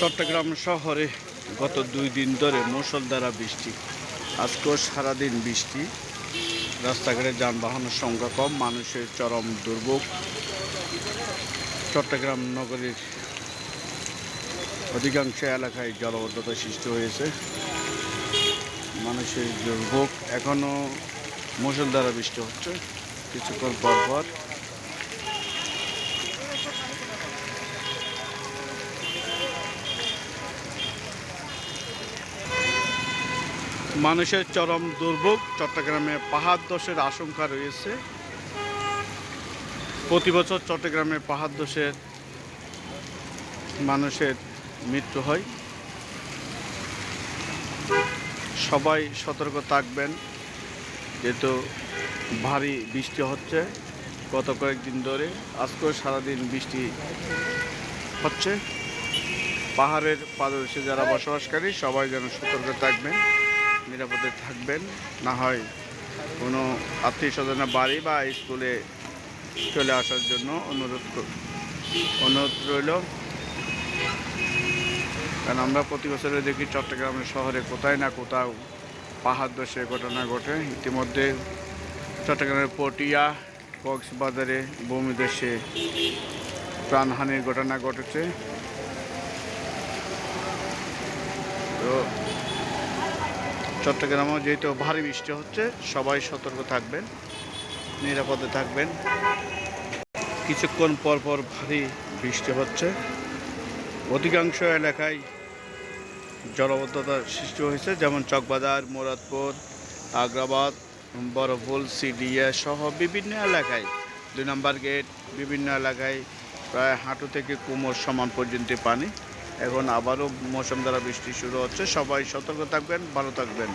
চট্টগ্রাম শহরে গত দুই দিন ধরে মুষলধারা বৃষ্টি। আজকেও সারাদিন বৃষ্টি। রাস্তাঘাটে যানবাহনের সংখ্যা কম, মানুষের চরম দুর্ভোগ। চট্টগ্রাম নগরীর অধিকাংশ এলাকায় জলবদ্ধতা সৃষ্টি হয়েছে। মানুষের দুর্ভোগ এখনও মুষলধারা বৃষ্টি হচ্ছে। কিছুক্ষণ পর পর মানুষের চরম দুর্ভোগ, চট্টগ্রামে পাহাড় দোষের আশঙ্কা রয়েছে। প্রতি বছর চট্টগ্রামে পাহাড় দোষের মানুষের মৃত্যু হয়। সবাই সতর্ক থাকবেন, যেহেতু ভারী বৃষ্টি হচ্ছে। গত কয়েকদিন ধরে আজকেও সারাদিন বৃষ্টি হচ্ছে। পাহাড়ের পাদদেশে যারা বসবাসকারী, সবাই যেন সতর্ক থাকবেন। নিরাপদে থাকবেন। না হয় কোনো আত্মীয় স্বজনের বাড়ি বা স্কুলে চলে আসার জন্য অনুরোধ অনুরোধ রইল। কারণ আমরা প্রতি বছরে দেখি চট্টগ্রামের শহরে কোথায় না কোথাও পাহাড় দোষে ঘটনা ঘটে। ইতিমধ্যে চট্টগ্রামের পটিয়া, কক্সবাজারে ভূমিদেশে প্রাণহানির ঘটনা ঘটেছে। তো চট্টগ্রামেও যেহেতু ভারী বৃষ্টি হচ্ছে, সবাই সতর্ক থাকবেন, নিরাপদে থাকবেন। কিছুক্ষণ পর পর ভারী বৃষ্টি হচ্ছে। অধিকাংশ এলাকায় জলবদ্ধতার সৃষ্টি হয়েছে, যেমন চকবাজার, মুরাদপুর, আগ্রাবাদ, বরফুল সিডিএ সহ বিভিন্ন এলাকায়। দুই নম্বর গেট, বিভিন্ন এলাকায় প্রায় হাঁটু থেকে কোমর সমান পর্যন্ত পানি। এখন আবারও মৌসুম দ্বারা বৃষ্টি শুরু হচ্ছে। সবাই সতর্ক থাকবেন ভালো থাকবেন।